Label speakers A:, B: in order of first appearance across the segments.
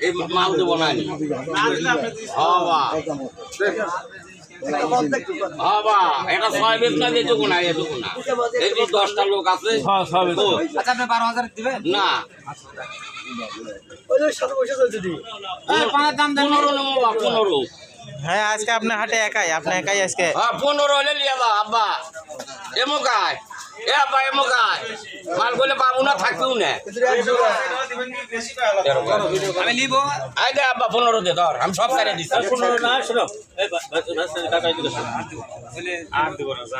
A: এই মাল দেবো না হবা হবা এটা ছয় বেশ না এটুকু না এটুকু না। এই দশটা লোক আছে
B: আচ্ছা আপনি বারো হাজার দিবেন?
A: না। পনেরো
C: হ্যাঁ আজকে আপনার হাটে একাই আপনি একাই আজকে।
A: হ্যাঁ পনেরো হলে আব্বা। এমকায় এ মাল করলে পাবো না থাকবেও না।
B: আমি নিব।
A: আই দে আব্বা পনেরো দে ধর আমি সব কারে দিচ্ছি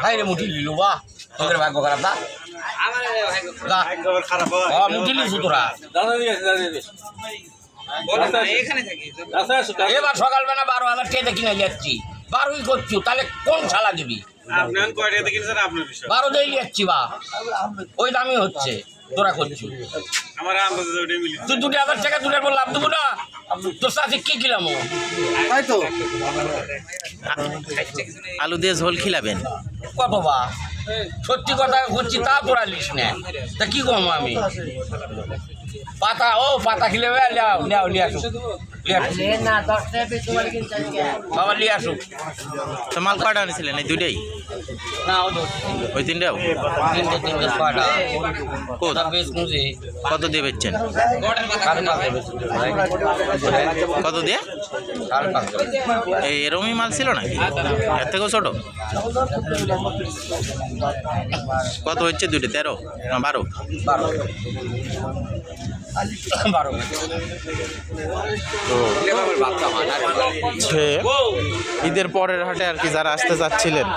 A: হাই রে মুঠি লিলু বাহ তোদের ভাগ্য খারাপ দা দা হ্যাঁ, মুঠি লিছু তোরা। এবার সকালবেলা বারো হাজার টাকা কিনে যাচ্ছি বারোই করছু তাহলে কোন শালা দিবি?
D: আপনার কয়টা কিনেছেন আপনার বিষয়?
A: বারো দিয়ে যাচ্ছি বা। ওই দামই হচ্ছে তোরা করছু
D: আমার আন্দাজে ওটাই মিলি
A: তুই দুটো হাজার টাকা লাভ দেবো না তোর সাথে কি কিলাম ও?
C: আলু দিয়ে ঝোল খিলাবেন?
A: কত বা সত্যি কথা করছি তা তোরা লিস না। তা কি কম আমি? পাতা ও পাতা খিলে লিয়াও লিয়াও। বাবা আসুক।
C: তো মাল আনিছিলেন? এই ওই তিনটাও? কত দিয়ে বেচছেন? কত দিয়ে? এই এরমই মাল ছিল নাকি? এর থেকেও ছোট? কত হচ্ছে দুটো? তেরো না বারো?
A: বারো। বারো
C: তো ঈদের পরের হাটে আর কি যারা আসতে চাচ্ছিলেন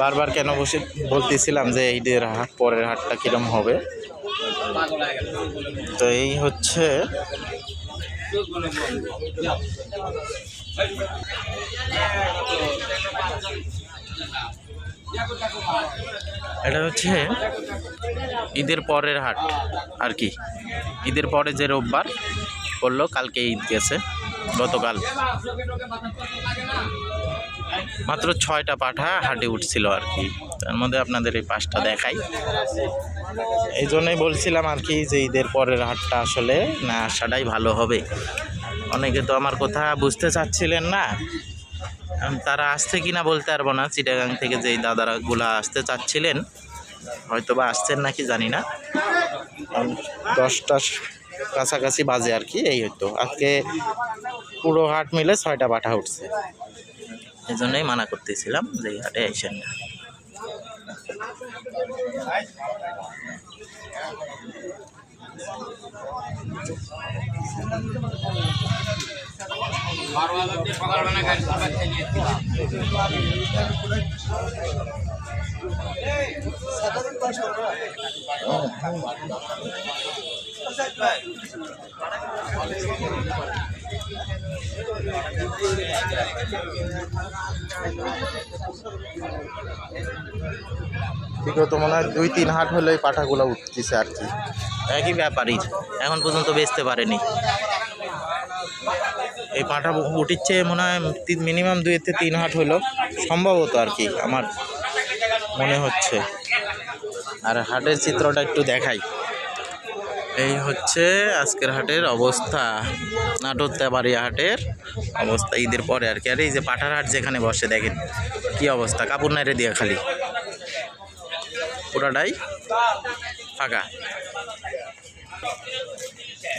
C: বারবার কেন বসে বলতেছিলাম যে ঈদের হাট পরের হাটটা কিরম হবে। তো এই হচ্ছে এটা হচ্ছে ঈদের পরের হাট আর কি। ঈদের পরে যে রোববার পড়ল, কালকে ঈদ গেছে, গতকাল। মাত্র ছয়টা পাঠা হাটে উঠছিল আর কি। তার মধ্যে আপনাদের এই পাঁচটা দেখাই। এই জন্যই বলছিলাম আর কি যে ঈদের পরের হাটটা আসলে না আসাটাই ভালো হবে। অনেকে তো আমার কথা বুঝতে চাচ্ছিলেন না। তারা আসছে কিনা বলতে পারব না। চিটাগাং থেকে যেই দাদারা গুলা আসতে চাচ্ছিলেন হয়তো বা আসছেন নাকি জানি না। কারণ দশটা কাছাকাছি বাজে আর কি, এই হয়তো। আজকে পুরো হাট মিলে ছয়টা পাঠা উঠছে। এই জন্যই মানা করতেছিলাম যে এই হাটে আইসেন না।
A: বারো হাজার দিয়ে সকালবেলা গাড়ি
C: মনে হয় দুই তিন হাট হলে পাঠাগুলো উঠতেছে আর কি। একই ব্যাপারই, এখন পর্যন্ত বেচতে পারেনি। এই পাঠা উঠিচ্ছে মনে হয় মিনিমাম দুই থেকে তিন হাট হলো, সম্ভবত আর কি আমার মনে হচ্ছে। আর হাটের চিত্রটা একটু দেখাই। এই হচ্ছে আজকের হাটের অবস্থা। নাটোর তেবাড়িয়া হাটের অবস্থা, ঈদের পরে আর কি। আর এই যে পাঠার হাট যেখানে বসে, দেখেন কি অবস্থা। কাপড় নাইরে দিয়ে খালি। পুরাটাই ফাঁকা।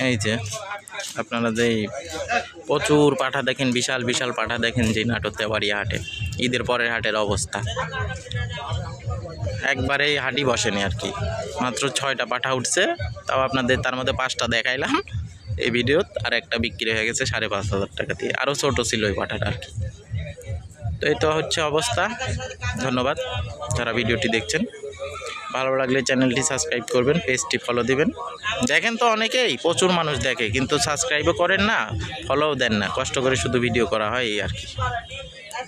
C: এই যে আপনারা যে প্রচুর পাঠা দেখেন, বিশাল বিশাল পাঠা দেখেন যে নাটোর তেবাড়িয়া হাটে, ঈদের পরের হাটের অবস্থা। একবারেই হাঁটি বসেনি আর কি। মাত্র ছয়টা পাঠা উঠছে, তাও আপনাদের তার মধ্যে পাঁচটা দেখাইলাম। এই ভিডিওত আর একটা বিক্রি হয়ে গেছে সাড়ে পাঁচ হাজার টাকা দিয়ে। আরও ছোটো ছিল ওই পাঠাটা আর কি। তো এই তো হচ্ছে অবস্থা। ধন্যবাদ যারা ভিডিওটি দেখছেন। ভালো লাগলে চ্যানেলটি সাবস্ক্রাইব করবেন, পেজটি ফলো দিবেন। দেখেন তো অনেকেই, প্রচুর মানুষ দেখে, কিন্তু সাবস্ক্রাইবও করেন না ফলোও দেন না। কষ্ট করে শুধু ভিডিও করা হয় এই আর কি।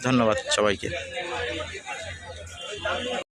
C: ধন্যবাদ সবাইকে।